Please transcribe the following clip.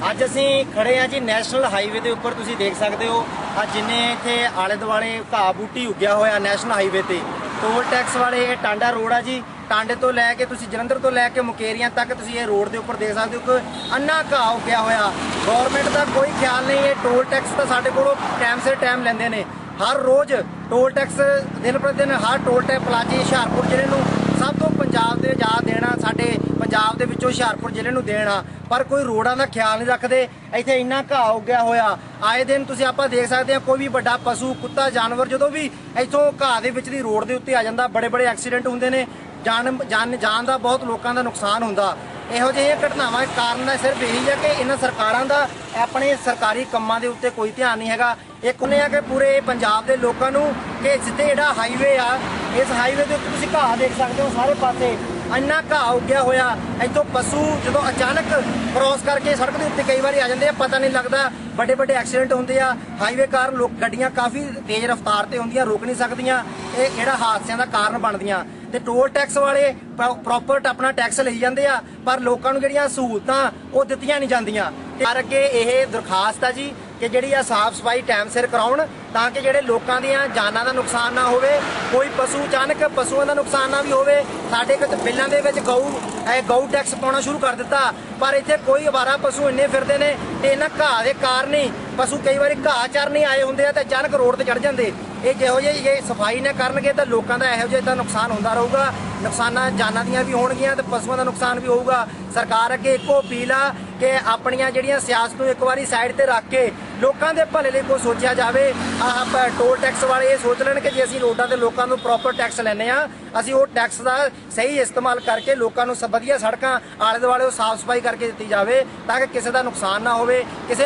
ਅੱਜ ਅਸੀਂ ਖੜੇ ਆ ਜੀ ਨੈਸ਼ਨਲ ਹਾਈਵੇ ਦੇ ਉੱਪਰ, ਤੁਸੀਂ ਦੇਖ ਸਕਦੇ ਹੋ। ਆ ਜਿੰਨੇ ਇੱਥੇ ਆਲੇ ਦੁਆਲੇ ਘਾਹ ਬੂਟੀ ਉੱਗਿਆ ਹੋਇਆ ਨੈਸ਼ਨਲ ਹਾਈਵੇ ਤੇ। ਟੋਲ ਟੈਕਸ ਵਾਲੇ, ਇਹ ਟਾਂਡਾ ਰੋਡ ਆ ਜੀ। ਟਾਂਡੇ ਤੋਂ ਲੈ ਕੇ ਤੁਸੀਂ ਜਲੰਧਰ ਤੋਂ ਲੈ ਕੇ ਮੁਕੇਰੀਆਂ ਤੱਕ ਤੁਸੀਂ ਇਹ ਰੋਡ ਦੇ ਉੱਪਰ ਦੇਖ ਸਕਦੇ ਹੋ ਕਿ ਅੰਨਾ ਘਾਹ ਉੱਗਿਆ ਹੋਇਆ। ਗਵਰਨਮੈਂਟ ਦਾ ਕੋਈ ਖਿਆਲ ਨਹੀਂ, ਇਹ ਟੋਲ ਟੈਕਸ ਤਾਂ ਸਾਡੇ ਕੋਲੋਂ ਟਾਈਮ ਸਿਰ ਟਾਈਮ ਲੈਂਦੇ ਨੇ। ਹਰ ਰੋਜ਼ ਟੋਲ ਟੈਕਸ ਦਿਨ ਪ੍ਰਤੀ ਦਿਨ ਹਰ ਟੋਲ ਟੈਕਸ ਪਲਾਜੀ ਹੁਸ਼ਿਆਰਪੁਰ ਜ਼ਿਲ੍ਹੇ ਨੂੰ ਸਭ ਤੋਂ ਪੰਜਾਬ ਦੇ ਆਜ਼ਾਦ ਦੇਣਾ, ਸਾਡੇ ਪੰਜਾਬ ਦੇ ਵਿੱਚੋਂ ਹੁਸ਼ਿਆਰਪੁਰ ਜ਼ਿਲ੍ਹੇ ਨੂੰ ਦੇਣਾ। ਪਰ ਕੋਈ ਰੋਡਾਂ ਦਾ ਖਿਆਲ ਨਹੀਂ ਰੱਖਦੇ। ਇੱਥੇ ਇੰਨਾ ਘਾਹ ਉੱਗਿਆ ਹੋਇਆ। ਆਏ ਦਿਨ ਤੁਸੀਂ ਆਪਾਂ ਦੇਖ ਸਕਦੇ ਆ ਕੋਈ ਵੀ ਵੱਡਾ ਪਸ਼ੂ, ਕੁੱਤਾ, ਜਾਨਵਰ ਜਦੋਂ ਵੀ ਇੱਥੋਂ ਘਾਹ ਦੇ ਵਿੱਚ ਦੀ ਰੋਡ ਦੇ ਉੱਤੇ ਆ ਜਾਂਦਾ ਬੜੇ ਬੜੇ ਐਕਸੀਡੈਂਟ ਹੁੰਦੇ ਨੇ। ਜਾਨ ਜਾਨ ਜਾਨ ਦਾ ਬਹੁਤ ਲੋਕਾਂ ਦਾ ਨੁਕਸਾਨ ਹੁੰਦਾ। ਇਹੋ ਜਿਹੀਆਂ ਘਟਨਾਵਾਂ ਕਾਰਨ ਦਾ ਸਿਰਫ ਇਹੀ ਹੈ ਕਿ ਇਹਨਾਂ ਸਰਕਾਰਾਂ ਦਾ ਆਪਣੇ ਸਰਕਾਰੀ ਕੰਮਾਂ ਦੇ ਉੱਤੇ ਕੋਈ ਧਿਆਨ ਨਹੀਂ ਹੈਗਾ। ਇੱਕ ਉਹਨੇ ਆ ਕਿ ਪੂਰੇ ਪੰਜਾਬ ਦੇ ਲੋਕਾਂ ਨੂੰ ਕਿ ਜਿੱਥੇ ਜਿਹੜਾ ਹਾਈਵੇ ਆ, ਇਸ ਹਾਈਵੇ ਦੇ ਉੱਤੇ ਤੁਸੀਂ ਘਾਹ ਦੇਖ ਸਕਦੇ ਹੋ, ਸਾਰੇ ਪਾਸੇ ਇੰਨਾ ਘਾਹ ਉੱਗਿਆ ਹੋਇਆ, ਇੱਥੋਂ ਪਸ਼ੂ ਜਦੋਂ ਅਚਾਨਕ ਕ੍ਰੋਸ ਕਰਕੇ ਸੜਕ ਦੇ ਉੱਤੇ ਕਈ ਵਾਰੀ ਆ ਜਾਂਦੇ ਆ, ਪਤਾ ਨਹੀਂ ਲੱਗਦਾ ਵੱਡੇ ਵੱਡੇ ਐਕਸੀਡੈਂਟ ਹੁੰਦੇ ਆ ਹਾਈਵੇ ਕਾਰਨ ਲੋਕ, ਗੱਡੀਆਂ ਕਾਫੀ ਤੇਜ਼ ਰਫ਼ਤਾਰ ਤੇ ਹੁੰਦੀਆਂ, ਰੁਕ ਨਹੀਂ ਸਕਦੀਆਂ, ਇਹ ਜਿਹੜਾ ਹਾਦਸਿਆਂ ਦਾ ਕਾਰਨ ਬਣਦੀਆਂ। ਤੇ ਟੋਲ ਟੈਕਸ ਵਾਲੇ ਪ੍ਰੋਪਰ ਆਪਣਾ ਟੈਕਸ ਲਈ ਜਾਂਦੇ ਆ, ਪਰ ਲੋਕਾਂ ਨੂੰ ਜਿਹੜੀਆਂ ਸਹੂਲਤਾਂ ਉਹ ਦਿੱਤੀਆਂ ਨਹੀਂ ਜਾਂਦੀਆਂ। ਪਰ ਅੱਗੇ ਇਹ ਦਰਖਾਸਤ ਆ ਜੀ ਕਿ ਜਿਹੜੀ ਆ ਸਾਫ਼ ਸਫ਼ਾਈ ਟਾਈਮ ਸਿਰ ਕਰਾਉਣ ਤਾਂ ਕਿ ਜਿਹੜੇ ਲੋਕਾਂ ਦੀਆਂ ਜਾਨਾਂ ਦਾ ਨੁਕਸਾਨ ਨਾ ਹੋਵੇ, ਕੋਈ ਪਸ਼ੂ ਅਚਾਨਕ ਪਸ਼ੂਆਂ ਦਾ ਨੁਕਸਾਨ ਨਾ ਵੀ ਹੋਵੇ, ਸਾਡੇ ਇੱਕ ਬਿੱਲਾਂ ਦੇ ਵਿੱਚ ਗਊ, ਇਹ ਗਊ ਟੈਕਸ ਪਾਉਣਾ ਸ਼ੁਰੂ ਕਰ ਦਿੱਤਾ, ਪਰ ਇੱਥੇ ਕੋਈ ਅਵਾਰਾ ਪਸ਼ੂ ਇੰਨੇ ਫਿਰਦੇ ਨੇ ਤੇ ਇਹਨਾਂ ਘਾਹ ਦੇ ਕਾਰਨ ਹੀ ਪਸ਼ੂ ਕਈ ਵਾਰੀ ਘਾਹ ਚਰਨ ਨਹੀਂ ਆਏ ਹੁੰਦੇ ਆ ਤੇ ਅਚਾਨਕ ਰੋਡ ਤੇ ਚੜ ਜਾਂਦੇ। ਇਹ ਜਿਹੋ ਜਿਹੇ ਜੇ ਸਫ਼ਾਈ ਨਾ ਕਰਨਗੇ ਤਾਂ ਲੋਕਾਂ ਦਾ ਇਹੋ ਜਿਹਾ ਤਾਂ ਨੁਕਸਾਨ ਹੁੰਦਾ ਰਹੂਗਾ। ਨੁਕਸਾਨਾਂ ਜਾਨਾਂ ਦੀਆਂ ਵੀ ਹੋਣਗੀਆਂ ਤੇ ਪਸ਼ੂਆਂ ਦਾ ਨੁਕਸਾਨ ਵੀ ਹੋਊਗਾ। ਸਰਕਾਰ ਅੱਗੇ ਇੱਕੋ ਅਪੀਲ ਆ ਕਿ ਆਪਣੀਆਂ ਜਿਹੜੀਆਂ ਸਿਆਸਤ ਨੂੰ ਇੱਕ ਵਾਰੀ ਸਾਈਡ ਤੇ ਰੱਖ ਕੇ ਲੋਕਾਂ ਦੇ ਭਲੇ ਲਈ ਕੋਈ ਸੋਚਿਆ ਜਾਵੇ, ਆਹ ਟੋਲ ਟੈਕਸ ਵਾਲੇ ਇਹ ਸੋਚ ਲੈਣ ਕਿ ਜੇ ਅਸੀਂ ਰੋਡਾਂ ਤੇ ਲੋਕਾਂ ਨੂੰ ਪ੍ਰੋਪਰ ਟੈਕਸ ਲੈਨੇ ਆ ਅਸੀਂ ਉਹ ਟੈਕਸ ਦਾ ਸਹੀ ਇਸਤੇਮਾਲ ਕਰਕੇ ਲੋਕਾਂ ਨੂੰ ਸ- ਵਧੀਆ ਸੜਕਾਂ ਆਲੇ ਦੁਆਲੇ ਉਹ ਸਾਫ਼ ਸਫ਼ਾਈ ਕਰਕੇ ਦਿੱਤੀ ਜਾਵੇ ਤਾਂ ਕਿ ਕਿਸੇ ਦਾ ਨੁਕਸਾਨ ਨਾ ਹੋਵੇ, ਕਿਸੇ